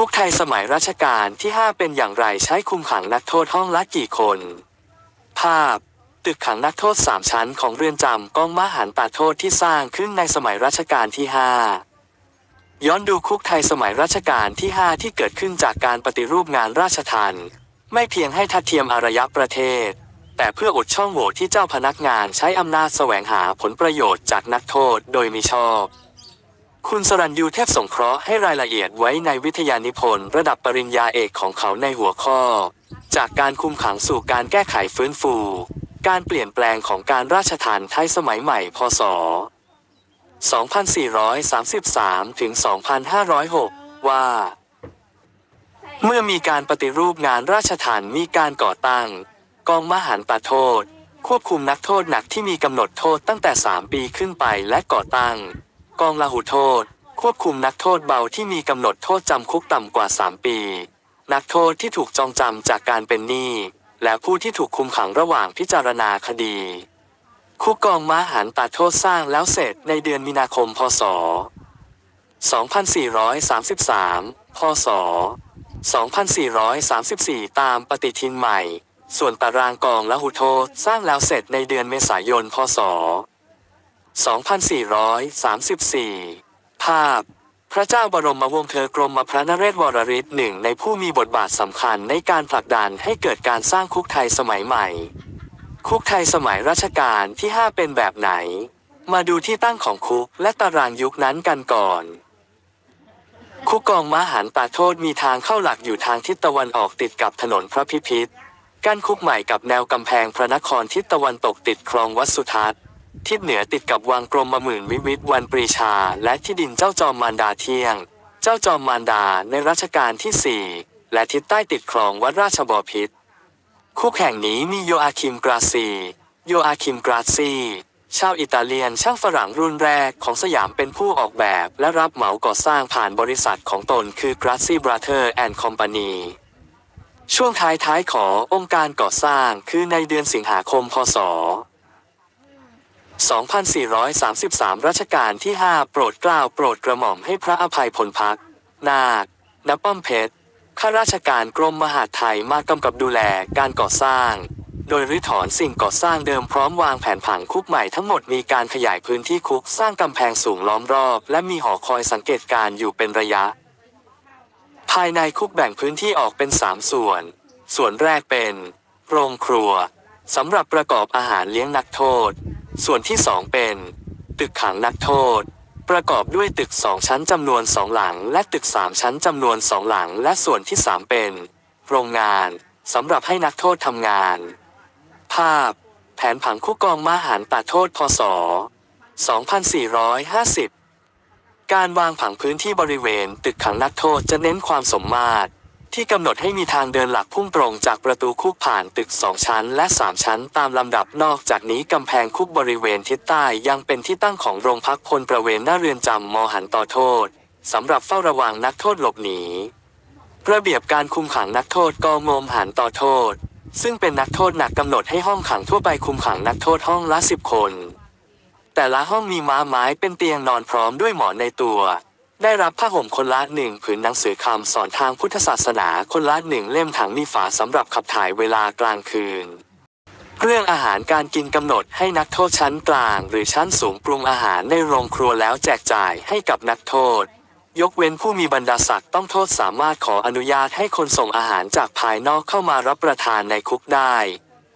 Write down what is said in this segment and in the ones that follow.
คุกไทยสมัยรัชกาลที่ 5 เป็นอย่างไรใช้คุมขังนักโทษห้องละกี่คน ภาพ ตึกขังนักโทษสามชั้นของเรือนจำกองมหันตาโทษที่สร้างขึ้นในสมัยรัชกาลที่ 5 ย้อนดูคุกไทยสมัยรัชกาลที่ 5 ที่เกิดขึ้นจากการปฏิรูปงานราชทัณฑ์ไม่เพียงให้ทัดเทียมอารยประเทศ แต่เพื่ออุดช่องโหว่ที่เจ้าพนักงานใช้อำนาจแสวงหาผลประโยชน์จากนักโทษโดยมิชอบ คุณสรัญยูเทพสงเคราะห์ให้รายละเอียดไว้ในวิทยานิพนธ์ระดับปริญญาเอกของเขาในหัวข้อ จากการคุมขังสู่การแก้ไขฟื้นฟู การเปลี่ยนแปลงของการราชทานไทยสมัยใหม่ พศ 2433 ถึง 2506 ว่า เมื่อมีการปฏิรูปงานราชทานมีการก่อตั้ง กองมหันตโทษ ควบคุมนักโทษหนักที่มีกำหนดโทษตั้งแต่ 3 ปีขึ้นไปและก่อตั้ง กองลาหุโทษ ควบคุมนักโทษเบาที่มีกำหนดโทษจำคุกต่ำกว่า 3 ปี นักโทษที่ถูกจองจำจากการเป็นหนี้และผู้ที่ถูกคุมขังระหว่างพิจารณาคดี คุกกองมาหันตโทษสร้างแล้วเสร็จในเดือนมีนาคมพศ 2433 พศ 2434 ตามปฏิทินใหม่ ส่วนตารางกองละหุโทษสร้างแล้วเสร็จในเดือนเมษายน พศ 2434 ภาพ พระเจ้าบรมวงศ์เธอกรมพระนเรศวรริศหนึ่งในผู้มีบทบาทสำคัญในการผลักดันให้เกิดการสร้างคุกไทยสมัยใหม่ คุกไทยสมัยรัชกาลที่ 5 เป็นแบบไหน มาดูที่ตั้งของคุกและตารางยุคนั้นกันก่อนคุกกองมหันตาโทษมีทางเข้าหลักอยู่ทางทิศตะวันออกติดกับถนนพระพิพิธกั้นคุกใหม่กับแนวกำแพงพระนครทิศตะวันตกติดคลองวัดสุทัศน์ ทิศเหนือติดกับวังกรมหมื่นวิวิตวันปรีชา และที่ดินเจ้าจอมมารดาเที่ยง เจ้าจอมมารดาในรัชกาลที่ 4 และทิศใต้ติดคลองวัดราชบพิตรคุกแห่งนี้มีโยอาคิมกราซี โยอาคิมกราซีชาวอิตาเลียนช่างฝรั่งรุ่นแรกของสยามเป็นผู้ออกแบบ และรับเหมาก่อสร้างผ่านบริษัทของตนคือ Grazi Brother and Company ช่วงท้ายท้ายๆขององค์การก่อสร้างคือในเดือนสิงหาคมพศ 2433 รัชกาลที่ 5 โปรดเกล้าโปรดกระหม่อมให้พระอภัยพลพัก นาคณป้อมเพชร ข้าราชการกรมมหาดไทยมากำกับดูแลการก่อสร้าง โดยรื้อถอนสิ่งก่อสร้างเดิมพร้อมวางแผนผังคุกใหม่ทั้งหมดมีการขยายพื้นที่คุกสร้างกำแพงสูงล้อมรอบ และมีหอคอยสังเกตการณ์อยู่เป็นระยะ ภายในคุกแบ่งพื้นที่ออกเป็น 3 ส่วน ส่วนแรกเป็น โรงครัวสำหรับประกอบอาหารเลี้ยงนักโทษ ส่วนที่สองเป็น ตึกขังนักโทษ ประกอบด้วยตึกสองชั้นจำนวนสองหลัง และตึกสามชั้นจำนวนสองหลัง และส่วนที่สามเป็น โรงงานสำหรับให้นักโทษทำงาน ภาพ แผนผังคุกกองมาหารตาโทษพศ 2450 การวางผังพื้นที่บริเวณตึกขังนักโทษจะเน้นความสมมาตร ที่กำหนดให้มีทางเดินหลักพุ่งตรงจากประตูคุกผ่านตึกสองชั้น และสามชั้น ตามลำดับนอกจากนี้กำแพงคุกบริเวณทิศใต้ยังเป็นที่ตั้งของโรงพักพลประเวณหน้าเรือนจำมหันต่อโทษสำหรับเฝ้าระวังนักโทษหลบหนีระเบียบการคุมขังนักโทษกองมหันต่อโทษ ซึ่งเป็นนักโทษหนักกำหนดให้ห้องขังทั่วไปคุมขังนักโทษห้องละสิบคน แต่ละห้องมีม้าไม้เป็นเตียงนอนพร้อมด้วยหมอนในตัว ได้รับผ้าห่มคนละหนึ่งผืนหนังสือคำสอนทางพุทธศาสนาคนละหนึ่งเล่มถังมีฝาสำหรับขับถ่ายเวลากลางคืน เรื่องอาหารการกินกำหนดให้นักโทษชั้นกลาง หรือชั้นสูงปรุงอาหารในโรงครัวแล้วแจกจ่ายให้กับนักโทษ ยกเว้นผู้มีบรรดาศักดิ์ต้องโทษสามารถขออนุญาตให้คนส่งอาหารจากภายนอกเข้ามารับประทานในคุกได้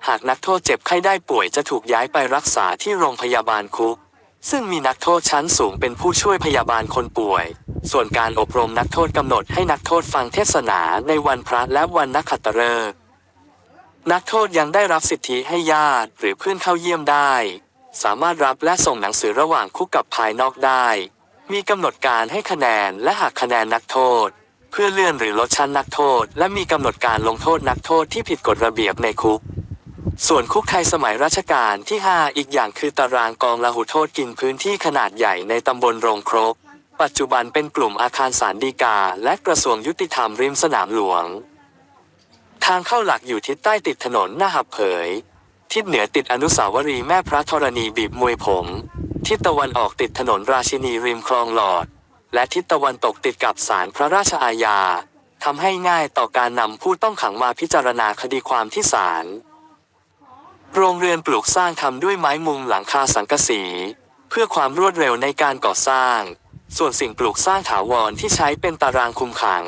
หากนักโทษเจ็บไข้ได้ป่วยจะถูกย้ายไปรักษาที่โรงพยาบาลคุก ซึ่งมีนักโทษชั้นสูงเป็นผู้ช่วยพยาบาลคนป่วย ส่วนการอบรมนักโทษกำหนดให้นักโทษฟังเทศนาในวันพระและวันนักขัตฤกษ์นักโทษยังได้รับสิทธิให้ญาติหรือเพื่อนเข้าเยี่ยมได้ สามารถรับและส่งหนังสือระหว่างคุกกับภายนอกได้ มีกำหนดการให้คะแนนและหักคะแนนนักโทษ เพื่อเลื่อนหรือลดชั้นนักโทษ และมีกำหนดการลงโทษนักโทษที่ผิดกฎระเบียบในคุก ส่วนคุกไทยสมัยรัชกาลที่ 5 อีกอย่างคือตารางกองละหุโทษกินพื้นที่ขนาดใหญ่ในตำบลโรงครก ปัจจุบันเป็นกลุ่มอาคารสารดีกา และกระทรวงยุติธรรมริมสนามหลวง ทางเข้าหลักอยู่ทิศใต้ติดถนนหน้าหับเผย ทิศเหนือติดอนุสาวรีย์แม่พระธรณีบีบมวยผม ทิศตะวันออกติดถนนราชินีริมคลองหลอด และทิศตะวันตกติดกับศาลพระราชอาญาทำให้ง่ายต่อการนำผู้ต้องขังมาพิจารณาคดีความที่ศาล โรงเรือนปลูกสร้างทำด้วยไม้มุงหลังคาสังกะสี เพื่อความรวดเร็วในการก่อสร้าง ส่วนสิ่งปลูกสร้างถาวรที่ใช้เป็นตารางคุมขัง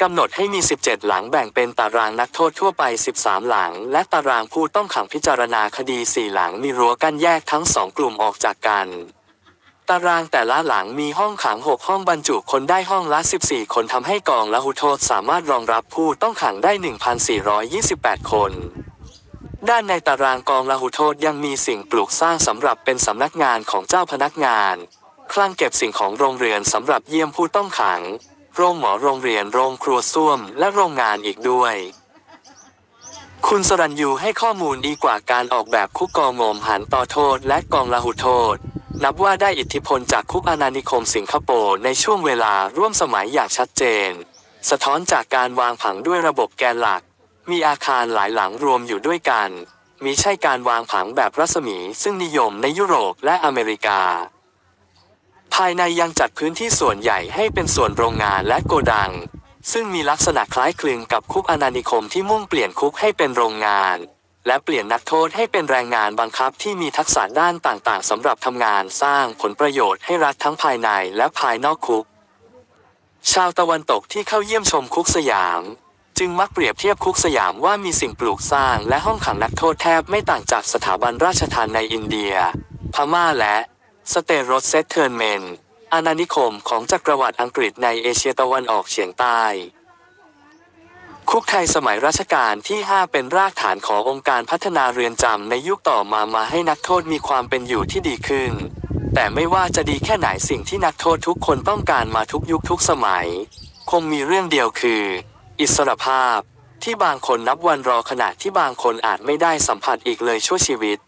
กำหนดให้มี 17 หลังแบ่งเป็นตารางนักโทษทั่วไป 13 หลัง และตารางผู้ต้องขังพิจารณาคดี 4 หลังมีรั้วกั้นแยกทั้งสองกลุ่มออกจากกัน ตารางแต่ละหลังมีห้องขัง 6 ห้องบรรจุคนได้ห้องละ 14 คนทำให้กองละหุโทษสามารถรองรับผู้ต้องขังได้ 1,428 คน ด้านในตารางกองละหุโทษยังมีสิ่งปลูกสร้างสำหรับเป็นสำนักงานของเจ้าพนักงานคลังเก็บสิ่งของโรงเรือนสำหรับเยี่ยมผู้ต้องขัง โรงหมอโรงเรียนโรงครัวส้วมและโรงงานอีกด้วย คุณสรัญยูให้ข้อมูลดีกว่าการออกแบบคุกกองงมหันต่อโทษและกองละหุโทษ นับว่าได้อิทธิพลจากคุกอาณานิคมสิงคโปร์ในช่วงเวลาร่วมสมัยอย่างชัดเจน สะท้อนจากการวางผังด้วยระบบแกนหลัก มีอาคารหลายหลังรวมอยู่ด้วยกัน มีใช่การวางผังแบบรัศมีซึ่งนิยมในยุโรปและอเมริกา ภายในยังจัดพื้นที่ส่วนใหญ่ให้เป็นส่วนโรงงานและโกดัง ซึ่งมีลักษณะคล้ายคลึงกับคุกอาณานิคมที่มุ่งเปลี่ยนคุกให้เป็นโรงงาน และเปลี่ยนนักโทษให้เป็นแรงงานบังคับที่มีทักษะด้านต่างๆสำหรับทำงานสร้างผลประโยชน์ให้รัฐทั้งภายในและภายนอกคุก ชาวตะวันตกที่เข้าเยี่ยมชมคุกสยาม จึงมักเปรียบเทียบคุกสยามว่ามีสิ่งปลูกสร้างและห้องขังนักโทษแทบไม่ต่างจากสถาบันราชทานในอินเดีย พม่าและสเตโรสเซตเทิร์นเมนอาณานิคมของจักรวรรดิอังกฤษในเอเชียตะวันออกเฉียงใต้ คุกไทยสมัยรัชกาลที่ 5 เป็นรากฐานขององค์การพัฒนาเรือนจำในยุคต่อมามาให้นักโทษมีความเป็นอยู่ที่ดีขึ้น แต่ไม่ว่าจะดีแค่ไหนสิ่งที่นักโทษทุกคนต้องการมาทุกยุคทุกสมัย คงมีเรื่องเดียวคือ อิสรภาพ ที่บางคนนับวันรอขณะที่บางคนอาจไม่ได้สัมผัสอีกเลยชั่วชีวิต